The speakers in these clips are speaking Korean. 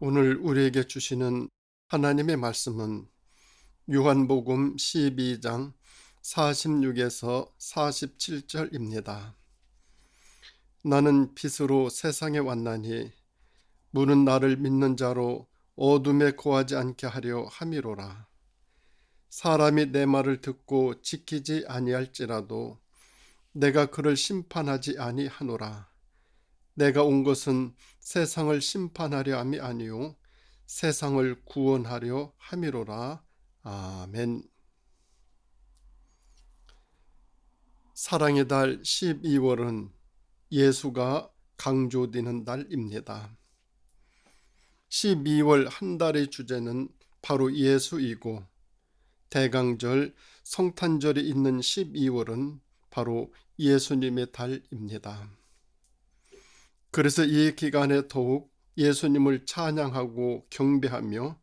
오늘 우리에게 주시는 하나님의 말씀은 요한복음 12장 46에서 47절입니다. 나는 빛으로 세상에 왔나니 무는 나를 믿는 자로 어둠에 거하지 않게 하려 함이로라. 사람이 내 말을 듣고 지키지 아니할지라도 내가 그를 심판하지 아니하노라. 내가 온 것은 세상을 심판하려 함이 아니요 세상을 구원하려 함이로라. 아멘. 사랑의 달 12월은 예수가 강조되는 달입니다. 12월 한 달의 주제는 바로 예수이고 대강절 성탄절이 있는 12월은 바로 예수님의 달입니다. 그래서 이 기간에 더욱 예수님을 찬양하고 경배하며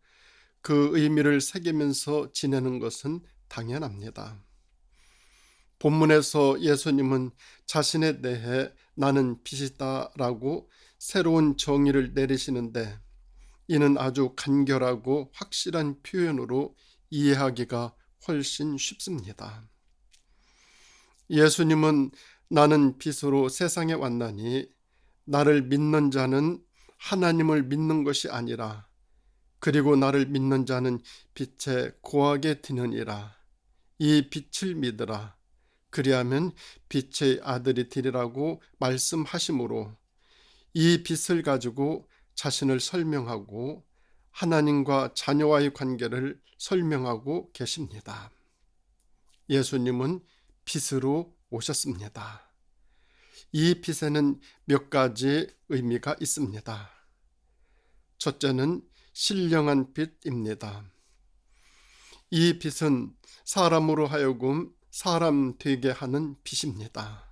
그 의미를 새기면서 지내는 것은 당연합니다. 본문에서 예수님은 자신에 대해 나는 빛이다라고 새로운 정의를 내리시는데 이는 아주 간결하고 확실한 표현으로 이해하기가 훨씬 쉽습니다. 예수님은 나는 빛으로 세상에 왔나니 나를 믿는 자는 하나님을 믿는 것이 아니라 그리고 나를 믿는 자는 빛에 고하게 되느니라. 이 빛을 믿으라. 그리하면 빛의 아들이 되리라고 말씀하시므로 이 빛을 가지고 자신을 설명하고 하나님과 자녀와의 관계를 설명하고 계십니다. 예수님은 빛으로 오셨습니다. 이 빛에는 몇 가지 의미가 있습니다. 첫째는 신령한 빛입니다. 이 빛은 사람으로 하여금 사람 되게 하는 빛입니다.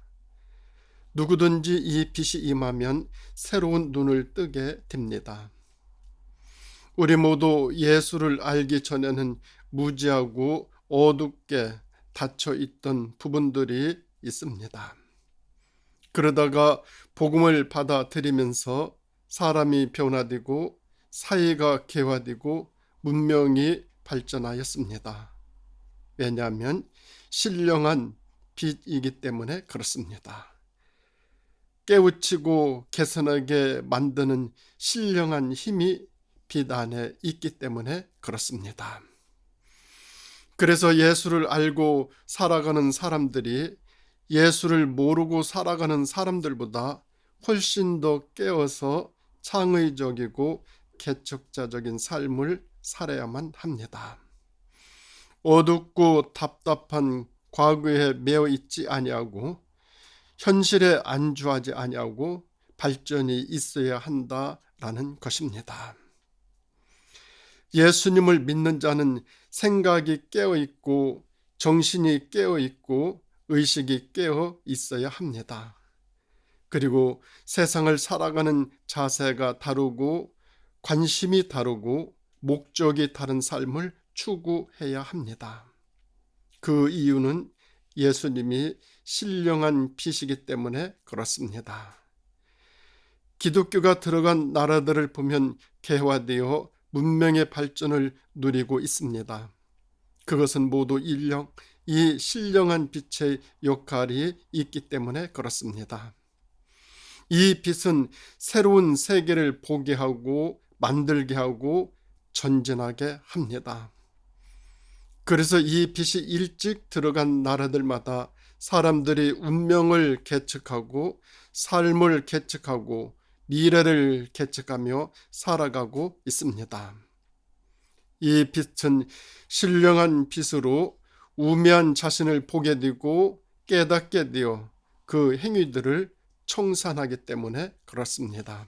누구든지 이 빛이 임하면 새로운 눈을 뜨게 됩니다. 우리 모두 예수를 알기 전에는 무지하고 어둡게 닫혀 있던 부분들이 있습니다. 그러다가 복음을 받아들이면서 사람이 변화되고 사회가 개화되고 문명이 발전하였습니다. 왜냐하면 신령한 빛이기 때문에 그렇습니다. 깨우치고 개선하게 만드는 신령한 힘이 빛 안에 있기 때문에 그렇습니다. 그래서 예수를 알고 살아가는 사람들이 예수를 모르고 살아가는 사람들보다 훨씬 더 깨어서 창의적이고 개척자적인 삶을 살아야만 합니다. 어둡고 답답한 과거에 매어 있지 아니하고 현실에 안주하지 아니하고 발전이 있어야 한다라는 것입니다. 예수님을 믿는 자는 생각이 깨어 있고 정신이 깨어 있고 의식이 깨어 있어야 합니다. 그리고 세상을 살아가는 자세가 다르고 관심이 다르고 목적이 다른 삶을 추구해야 합니다. 그 이유는 예수님이 신령한 빛이기 때문에 그렇습니다. 기독교가 들어간 나라들을 보면 개화되어 문명의 발전을 누리고 있습니다. 그것은 모두 인령, 이 신령한 빛의 역할이 있기 때문에 그렇습니다. 이 빛은 새로운 세계를 보게 하고 만들게 하고 전진하게 합니다. 그래서 이 빛이 일찍 들어간 나라들마다 사람들이 운명을 개척하고 삶을 개척하고 미래를 개척하며 살아가고 있습니다. 이 빛은 신령한 빛으로 우매한 자신을 보게 되고 깨닫게 되어 그 행위들을 청산하기 때문에 그렇습니다.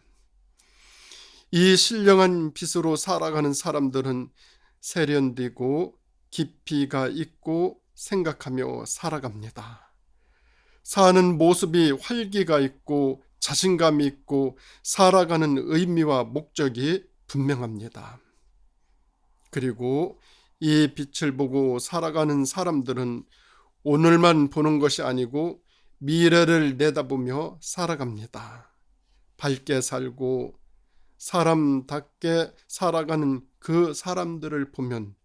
이 신령한 빛으로 살아가는 사람들은 세련되고 깊이가 있고 생각하며 살아갑니다. 사는 모습이 활기가 있고 자신감이 있고 살아가는 의미와 목적이 분명합니다. 그리고 이 빛을 보고 살아가는 사람들은 오늘만 보는 것이 아니고 미래를 내다보며 살아갑니다. 밝게 살고 사람답게 살아가는 그 사람들을 보면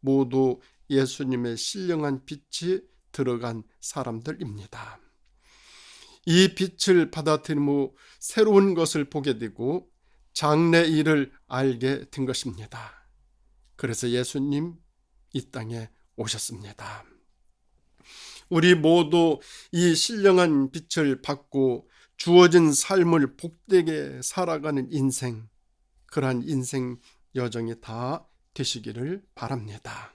모두 예수님의 신령한 빛이 들어간 사람들입니다. 이 빛을 받아들이므 새로운 것을 보게 되고 장래 일을 알게 된 것입니다. 그래서 예수님 이 땅에 오셨습니다. 우리 모두 이 신령한 빛을 받고 주어진 삶을 복되게 살아가는 인생, 그러한 인생 여정이 다 되시기를 바랍니다.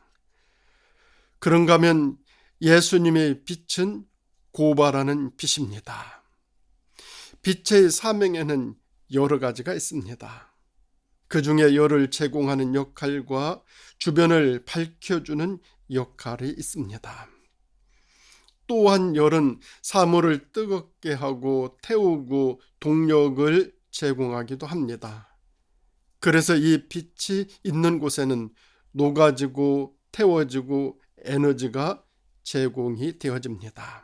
그런가 하면 예수님의 빛은 고발하는 빛입니다. 빛의 사명에는 여러 가지가 있습니다. 그 중에 열을 제공하는 역할과 주변을 밝혀주는 역할이 있습니다. 또한 열은 사물을 뜨겁게 하고 태우고 동력을 제공하기도 합니다. 그래서 이 빛이 있는 곳에는 녹아지고 태워지고 에너지가 제공이 되어집니다.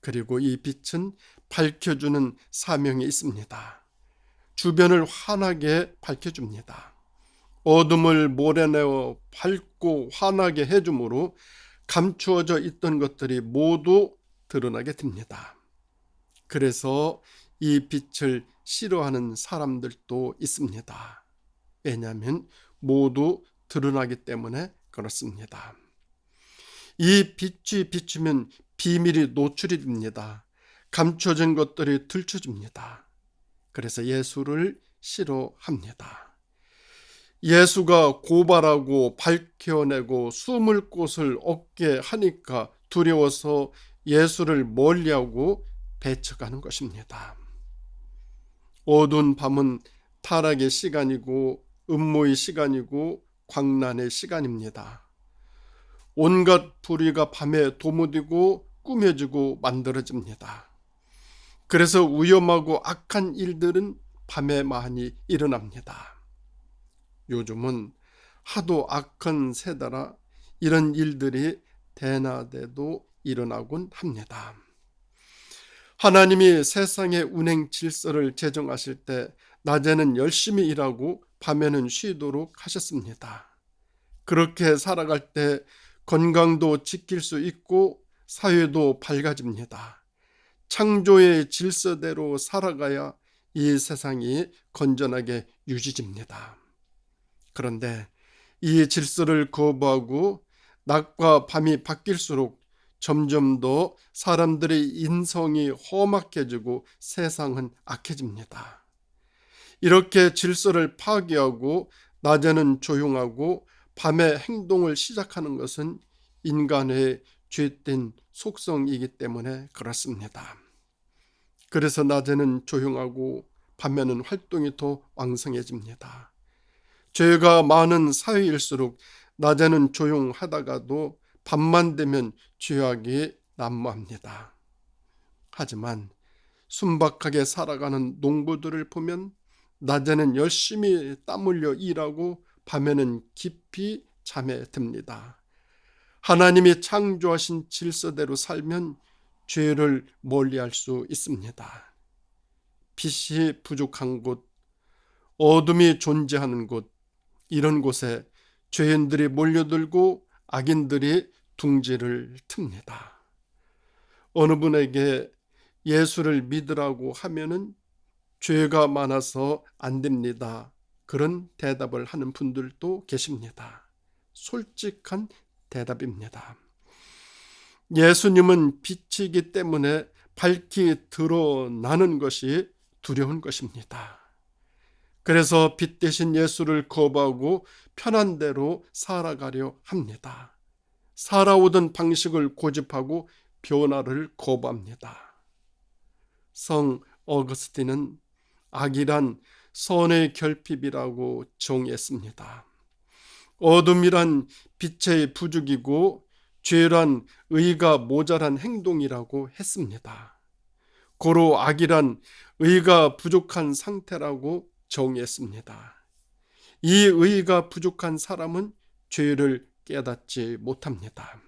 그리고 이 빛은 밝혀주는 사명이 있습니다. 주변을 환하게 밝혀줍니다. 어둠을 몰아내어 밝고 환하게 해주므로 감추어져 있던 것들이 모두 드러나게 됩니다. 그래서 이 빛을 싫어하는 사람들도 있습니다. 왜냐하면 모두 드러나기 때문에 그렇습니다. 이 빛이 비추면 비밀이 노출이 됩니다. 감춰진 것들이 들춰집니다. 그래서 예수를 싫어합니다. 예수가 고발하고 밝혀내고 숨을 곳을 얻게 하니까 두려워서 예수를 멀리하고 배척하는 것입니다. 어두운 밤은 타락의 시간이고 음모의 시간이고 광란의 시간입니다. 온갖 불의가 밤에 도무디고 꾸며지고 만들어집니다. 그래서 위험하고 악한 일들은 밤에 많이 일어납니다. 요즘은 하도 악한 세다라 이런 일들이 대낮에도 일어나곤 합니다. 하나님이 세상의 운행 질서를 제정하실 때 낮에는 열심히 일하고 밤에는 쉬도록 하셨습니다. 그렇게 살아갈 때 건강도 지킬 수 있고 사회도 밝아집니다. 창조의 질서대로 살아가야 이 세상이 건전하게 유지됩니다. 그런데 이 질서를 거부하고 낮과 밤이 바뀔수록 점점 더 사람들의 인성이 험악해지고 세상은 악해집니다. 이렇게 질서를 파괴하고 낮에는 조용하고 밤에 행동을 시작하는 것은 인간의 죄된 속성이기 때문에 그렇습니다. 그래서 낮에는 조용하고 밤에는 활동이 더 왕성해집니다. 죄가 많은 사회일수록 낮에는 조용하다가도 밤만 되면 죄악이 난무합니다. 하지만 순박하게 살아가는 농부들을 보면 낮에는 열심히 땀 흘려 일하고 밤에는 깊이 잠에 듭니다. 하나님이 창조하신 질서대로 살면 죄를 멀리할 수 있습니다. 빛이 부족한 곳, 어둠이 존재하는 곳, 이런 곳에 죄인들이 몰려들고 악인들이 둥지를 틉니다. 어느 분에게 예수를 믿으라고 하면은 죄가 많아서 안 됩니다. 그런 대답을 하는 분들도 계십니다. 솔직한 대답입니다. 예수님은 빛이기 때문에 밝히 드러나는 것이 두려운 것입니다. 그래서 빛 대신 예수를 거부하고 편한 대로 살아가려 합니다. 살아오던 방식을 고집하고 변화를 거부합니다. 성 어거스틴은 악이란 선의 결핍이라고 정의했습니다. 어둠이란 빛의 부족이고 죄란 의가 모자란 행동이라고 했습니다. 고로 악이란 의가 부족한 상태라고 정의했습니다. 이 의가 부족한 사람은 죄를 깨닫지 못합니다.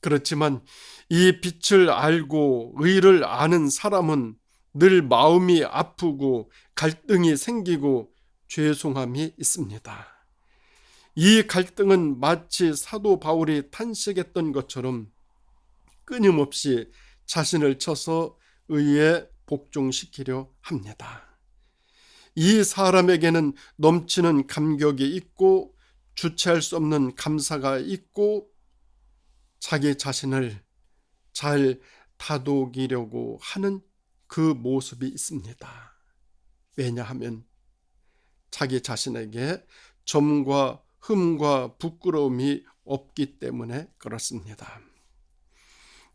그렇지만 이 빛을 알고 의를 아는 사람은 늘 마음이 아프고 갈등이 생기고 죄송함이 있습니다. 이 갈등은 마치 사도 바울이 탄식했던 것처럼 끊임없이 자신을 쳐서 의에 복종시키려 합니다. 이 사람에게는 넘치는 감격이 있고 주체할 수 없는 감사가 있고 자기 자신을 잘 다독이려고 하는 그 모습이 있습니다. 왜냐하면 자기 자신에게 점과 흠과 부끄러움이 없기 때문에 그렇습니다.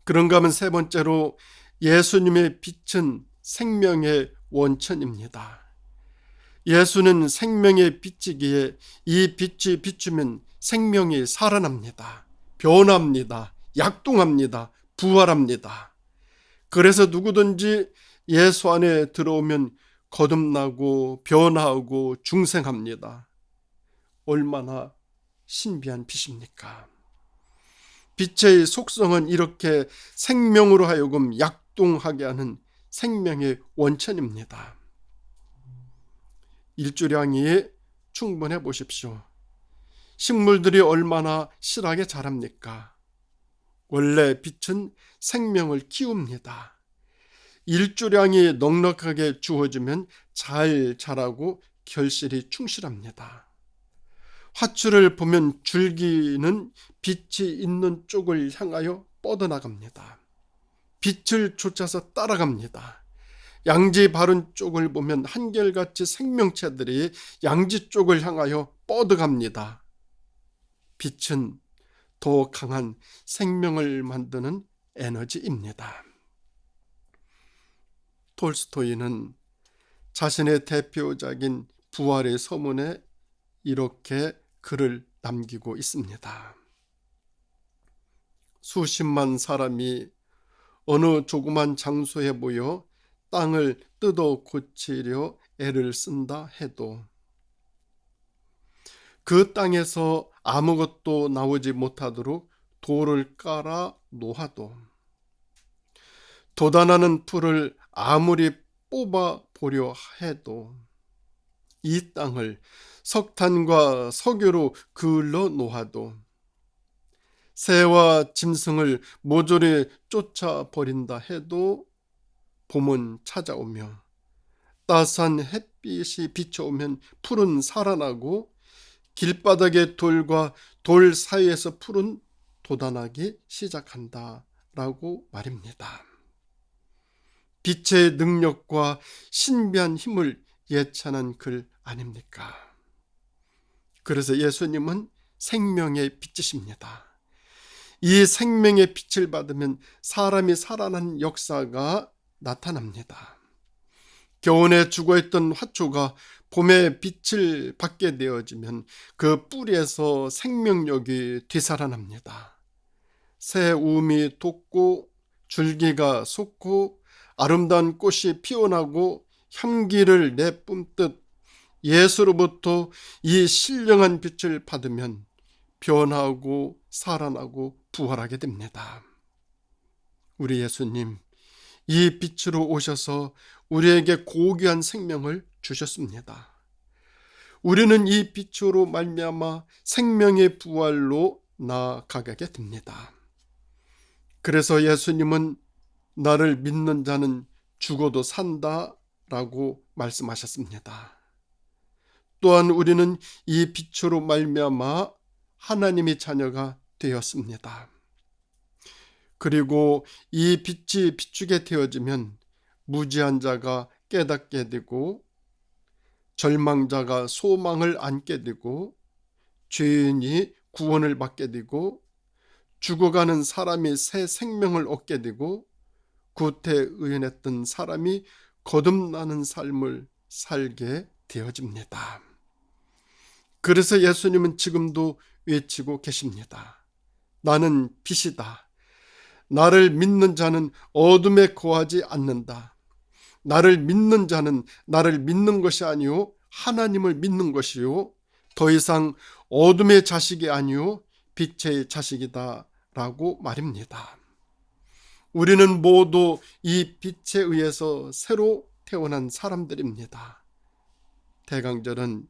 그런가 하면 세 번째로 예수님의 빛은 생명의 원천입니다. 예수는 생명의 빛이기에 이 빛이 비추면 생명이 살아납니다. 변합니다. 약동합니다. 부활합니다. 그래서 누구든지 예수 안에 들어오면 거듭나고 변화하고 중생합니다. 얼마나 신비한 빛입니까? 빛의 속성은 이렇게 생명으로 하여금 약동하게 하는 생명의 원천입니다. 일주량이 충분해 보십시오. 식물들이 얼마나 실하게 자랍니까? 원래 빛은 생명을 키웁니다. 일주량이 넉넉하게 주어지면 잘 자라고 결실이 충실합니다. 화출을 보면 줄기는 빛이 있는 쪽을 향하여 뻗어나갑니다. 빛을 쫓아서 따라갑니다. 양지 바른 쪽을 보면 한결같이 생명체들이 양지 쪽을 향하여 뻗어갑니다. 빛은 더 강한 생명을 만드는 에너지입니다. 톨스토이는 자신의 대표작인 부활의 서문에 이렇게 글을 남기고 있습니다. 수십만 사람이 어느 조그만 장소에 모여 땅을 뜯어 고치려 애를 쓴다 해도 그 땅에서 아무것도 나오지 못하도록 돌을 깔아 놓아도 돋아나는 풀을 아무리 뽑아 보려 해도 이 땅을 석탄과 석유로 그을러 놓아도 새와 짐승을 모조리 쫓아 버린다 해도 봄은 찾아오며 따스한 햇빛이 비춰오면 풀은 살아나고 길바닥의 돌과 돌 사이에서 풀은 돋아나기 시작한다 라고 말입니다. 빛의 능력과 신비한 힘을 예찬한 글 아닙니까? 그래서 예수님은 생명의 빛이십니다. 이 생명의 빛을 받으면 사람이 살아난 역사가 나타납니다. 겨울에 죽어있던 화초가 봄에 빛을 받게 되어지면 그 뿌리에서 생명력이 되살아납니다. 새 우음이 돋고 줄기가 솟고 아름다운 꽃이 피어나고 향기를 내뿜듯 예수로부터 이 신령한 빛을 받으면 변하고 살아나고 부활하게 됩니다. 우리 예수님, 이 빛으로 오셔서 우리에게 고귀한 생명을 주셨습니다. 우리는 이 빛으로 말미암아 생명의 부활로 나아가게 됩니다. 그래서 예수님은 나를 믿는 자는 죽어도 산다 라고 말씀하셨습니다. 또한 우리는 이 빛으로 말미암아 하나님의 자녀가 되었습니다. 그리고 이 빛이 비추게 되어지면 무지한 자가 깨닫게 되고 절망자가 소망을 안게 되고 죄인이 구원을 받게 되고 죽어가는 사람이 새 생명을 얻게 되고 구태 의연했던 사람이 거듭나는 삶을 살게 되어집니다. 그래서 예수님은 지금도 외치고 계십니다. 나는 빛이다. 나를 믿는 자는 어둠에 거하지 않는다. 나를 믿는 자는 나를 믿는 것이 아니요 하나님을 믿는 것이요 더 이상 어둠의 자식이 아니요 빛의 자식이다라고 말입니다. 우리는 모두 이 빛에 의해서 새로 태어난 사람들입니다. 대강절은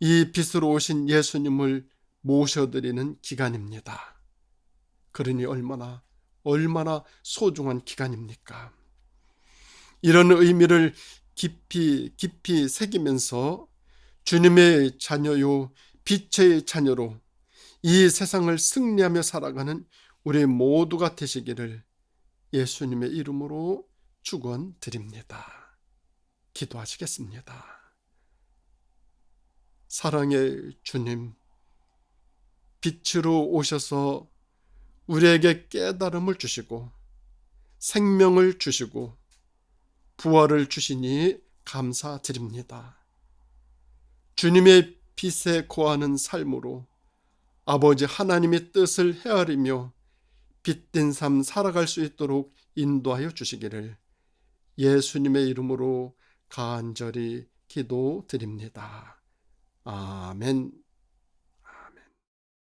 이 빛으로 오신 예수님을 모셔드리는 기간입니다. 그러니 얼마나 얼마나 소중한 기간입니까? 이런 의미를 깊이 깊이 새기면서 주님의 자녀요 빛의 자녀로 이 세상을 승리하며 살아가는 우리 모두가 되시기를 예수님의 이름으로 축원드립니다. 기도하시겠습니다. 사랑의 주님, 빛으로 오셔서 우리에게 깨달음을 주시고 생명을 주시고 부활을 주시니 감사드립니다. 주님의 빛에 거하는 삶으로 아버지 하나님의 뜻을 헤아리며 빛된 삶 살아갈 수 있도록 인도하여 주시기를 예수님의 이름으로 간절히 기도드립니다. 아멘.